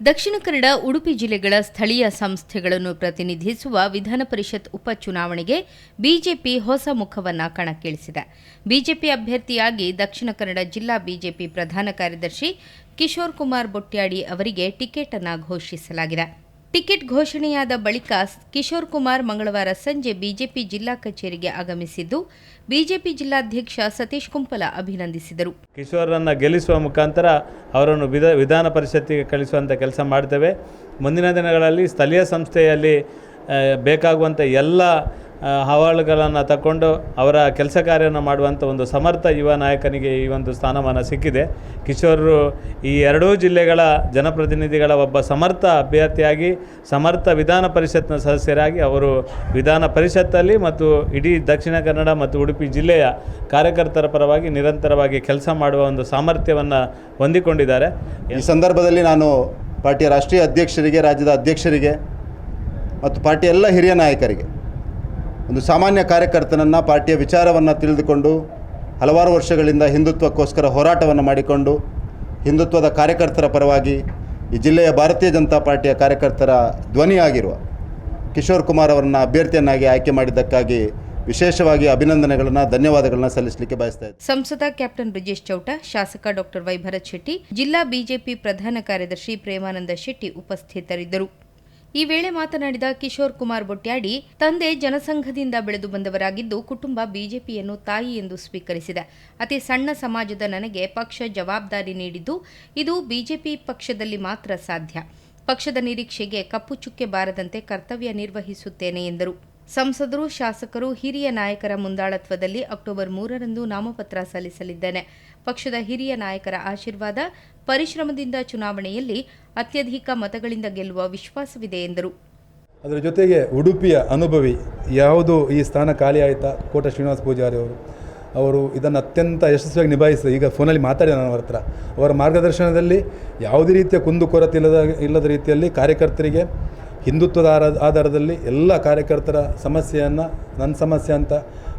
ದಕ್ಷಿಣ ಕನ್ನಡ, ಉಡುಪಿ ಜಿಲ್ಲೆಗಳ ಸ್ಥಳೀಯ ಸಂಸ್ಥೆಗಳನ್ನು ಪ್ರತಿನಿಧಿಸುವ ವಿಧಾನ ಪರಿಷತ್ ಉಪಚುನಾವಣೆಗೆ ಬಿಜೆಪಿ ಹೊಸ ಮುಖವನ್ನ ಕಣಕ್ಕಿಳಿಸಿದೆ. ಬಿಜೆಪಿ ಅಭ್ಯರ್ಥಿಯಾಗಿ ದಕ್ಷಿಣ ಕನ್ನಡ ಜಿಲ್ಲಾ ಬಿಜೆಪಿ ಪ್ರಧಾನ ಕಾರ್ಯದರ್ಶಿ ಕಿಶೋರ್ ಕುಮಾರ್ ಬೊಟ್ಯಾಡಿ ಅವರಿಗೆ ಟಿಕೆಟ್ ಅನ್ನು ಘೋಷಿಸಲಾಗಿದೆ. ಟಿಕೆಟ್ ಘೋಷಣೆಯಾದ ಬಳಿಕ ಕಿಶೋರ್ ಕುಮಾರ್ ಮಂಗಳವಾರ ಸಂಜೆ ಬಿಜೆಪಿ ಜಿಲ್ಲಾ ಕಚೇರಿಗೆ ಆಗಮಿಸಿದ್ದು, ಬಿಜೆಪಿ ಜಿಲ್ಲಾಧ್ಯಕ್ಷ ಸತೀಶ್ ಕುಂಪಲ ಅಭಿನಂದಿಸಿದರು. ಕಿಶೋರನ್ನು ಗೆಲ್ಲಿಸುವ ಮುಖಾಂತರ ಅವರನ್ನು ವಿಧ, ವಿಧಾನ ಪರಿಷತ್ತಿಗೆ ಕಳಿಸುವಂಥ ಕೆಲಸ ಮಾಡ್ತೇವೆ. ಮುಂದಿನ ದಿನಗಳಲ್ಲಿ ಸ್ಥಳೀಯ ಸಂಸ್ಥೆಯಲ್ಲಿ ಬೇಕಾಗುವಂಥ ಎಲ್ಲ ಹವಾಳುಗಳನ್ನು ತಗೊಂಡು ಅವರ ಕೆಲಸ ಕಾರ್ಯವನ್ನು ಮಾಡುವಂಥ ಒಂದು ಸಮರ್ಥ ಯುವ ನಾಯಕನಿಗೆ ಈ ಒಂದು ಸ್ಥಾನಮಾನ ಸಿಕ್ಕಿದೆ. ಕಿಶೋರರು ಈ ಎರಡೂ ಜಿಲ್ಲೆಗಳ ಜನಪ್ರತಿನಿಧಿಗಳ ಒಬ್ಬ ಸಮರ್ಥ ಅಭ್ಯರ್ಥಿಯಾಗಿ, ಸಮರ್ಥ ವಿಧಾನ ಪರಿಷತ್ನ ಸದಸ್ಯರಾಗಿ ಅವರು ವಿಧಾನ ಪರಿಷತ್ತಲ್ಲಿ ಮತ್ತು ಇಡೀ ದಕ್ಷಿಣ ಕನ್ನಡ ಮತ್ತು ಉಡುಪಿ ಜಿಲ್ಲೆಯ ಕಾರ್ಯಕರ್ತರ ಪರವಾಗಿ ನಿರಂತರವಾಗಿ ಕೆಲಸ ಮಾಡುವ ಒಂದು ಸಾಮರ್ಥ್ಯವನ್ನು ಹೊಂದಿಕೊಂಡಿದ್ದಾರೆ. ಈ ಸಂದರ್ಭದಲ್ಲಿ ನಾನು ಪಾರ್ಟಿಯ ರಾಷ್ಟ್ರೀಯ ಅಧ್ಯಕ್ಷರಿಗೆ, ರಾಜ್ಯದ ಅಧ್ಯಕ್ಷರಿಗೆ ಮತ್ತು ಪಾರ್ಟಿಯ ಎಲ್ಲ ಹಿರಿಯ ನಾಯಕರಿಗೆ ಒಂದು ಸಾಮಾನ್ಯ ಕಾರ್ಯಕರ್ತನನ್ನು ಪಾರ್ಟಿಯ ವಿಚಾರವನ್ನು ತಿಳಿದುಕೊಂಡು ಹಲವಾರು ವರ್ಷಗಳಿಂದ ಹಿಂದುತ್ವಕ್ಕೋಸ್ಕರ ಹೋರಾಟವನ್ನು ಮಾಡಿಕೊಂಡು ಹಿಂದುತ್ವದ ಕಾರ್ಯಕರ್ತರ ಪರವಾಗಿ ಈ ಜಿಲ್ಲೆಯ ಭಾರತೀಯ ಜನತಾ ಪಾರ್ಟಿಯ ಕಾರ್ಯಕರ್ತರ ಧ್ವನಿಯಾಗಿರುವ ಕಿಶೋರ್ ಕುಮಾರ್ ಅವರನ್ನು ಅಭ್ಯರ್ಥಿಯನ್ನಾಗಿ ಆಯ್ಕೆ ಮಾಡಿದ್ದಕ್ಕಾಗಿ ವಿಶೇಷವಾಗಿ ಅಭಿನಂದನೆಗಳನ್ನು, ಧನ್ಯವಾದಗಳನ್ನ ಸಲ್ಲಿಸಲಿಕ್ಕೆ ಬಯಸ್ತಾ ಇದ್ದೆ. ಸಂಸದ ಕ್ಯಾಪ್ಟನ್ ಬ್ರಿಜೇಶ್ ಚೌಟ, ಶಾಸಕ ಡಾಕ್ಟರ್ ವೈಭರತ್ ಶೆಟ್ಟಿ, ಜಿಲ್ಲಾ ಬಿಜೆಪಿ ಪ್ರಧಾನ ಕಾರ್ಯದರ್ಶಿ ಪ್ರೇಮಾನಂದ ಶೆಟ್ಟಿ ಉಪಸ್ಥಿತರಿದ್ದರು. ಈ ವೇಳೆ ಮಾತನಾಡಿದ ಕಿಶೋರ್ ಕುಮಾರ್ ಬೊಟ್ಯಾಡಿ, ತಂದೆ ಜನಸಂಘದಿಂದ ಬೆಳೆದು ಬಂದವರಾಗಿದ್ದು ಕುಟುಂಬ ಬಿಜೆಪಿಯನ್ನು ತಾಯಿ ಎಂದು ಸ್ವೀಕರಿಸಿದೆ. ಅತಿ ಸಣ್ಣ ಸಮಾಜದ ನನಗೆ ಪಕ್ಷ ಜವಾಬ್ದಾರಿ ನೀಡಿದ್ದು ಇದು ಬಿಜೆಪಿ ಪಕ್ಷದಲ್ಲಿ ಮಾತ್ರ ಸಾಧ್ಯ. ಪಕ್ಷದ ನಿರೀಕ್ಷೆಗೆ ಕಪ್ಪು ಚುಕ್ಕೆ ಬಾರದಂತೆ ಕರ್ತವ್ಯ ನಿರ್ವಹಿಸುತ್ತೇನೆ ಎಂದರು. ಸಂಸದರು, ಶಾಸಕರು, ಹಿರಿಯ ನಾಯಕರ ಮುಂದಾಳತ್ವದಲ್ಲಿ ಅಕ್ಟೋಬರ್ ಮೂರರಂದು ನಾಮಪತ್ರ ಸಲ್ಲಿಸಲಿದ್ದೇನೆ. ಪಕ್ಷದ ಹಿರಿಯ ನಾಯಕರ ಆಶೀರ್ವಾದ, ಪರಿಶ್ರಮದಿಂದ ಚುನಾವಣೆಯಲ್ಲಿ ಅತ್ಯಧಿಕ ಮತಗಳಿಂದ ಗೆಲ್ಲುವ ವಿಶ್ವಾಸವಿದೆ ಎಂದರು. ಅದರ ಜೊತೆಗೆ ಉಡುಪಿಯ ಅನುಭವಿ, ಯಾವುದು ಈ ಸ್ಥಾನ ಖಾಲಿ ಆಯಿತಾ? ಕೋಟ ಶ್ರೀನಿವಾಸ ಪೂಜಾರಿ ಅವರು. ಅವರು ಇದನ್ನು ಅತ್ಯಂತ ಯಶಸ್ವಿಯಾಗಿ ನಿಭಾಯಿಸಿದ, ಈಗ ಫೋನಲ್ಲಿ ಮಾತಾಡಿದ ನಾನು ಅವರ ಹತ್ರ. ಅವರ ಮಾರ್ಗದರ್ಶನದಲ್ಲಿ ಯಾವುದೇ ರೀತಿಯ ಕುಂದುಕೊರತೆ ಇಲ್ಲದ ಇಲ್ಲದ ರೀತಿಯಲ್ಲಿ ಕಾರ್ಯಕರ್ತರಿಗೆ ಹಿಂದುತ್ವದ ಆಧಾರದಲ್ಲಿ ಎಲ್ಲ ಕಾರ್ಯಕರ್ತರ ಸಮಸ್ಯೆಯನ್ನು ನನ್ನ ಸಮಸ್ಯೆ ಅಂತ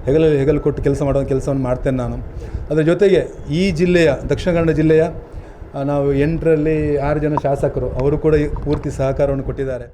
ಹೆಗಲಲ್ಲಿ ಹೆಗಲು ಕೊಟ್ಟು ಕೆಲಸ ಮಾಡೋ ಕೆಲಸವನ್ನು ಮಾಡ್ತೇನೆ ನಾನು. ಅದರ ಜೊತೆಗೆ ಈ ಜಿಲ್ಲೆಯ, ದಕ್ಷಿಣ ಕನ್ನಡ ಜಿಲ್ಲೆಯ ನಾವು ಎಂಟರಲ್ಲಿ ಆರು ಜನ ಶಾಸಕರು, ಅವರು ಕೂಡ ಪೂರ್ತಿ ಸಹಕಾರವನ್ನು ಕೊಟ್ಟಿದ್ದಾರೆ.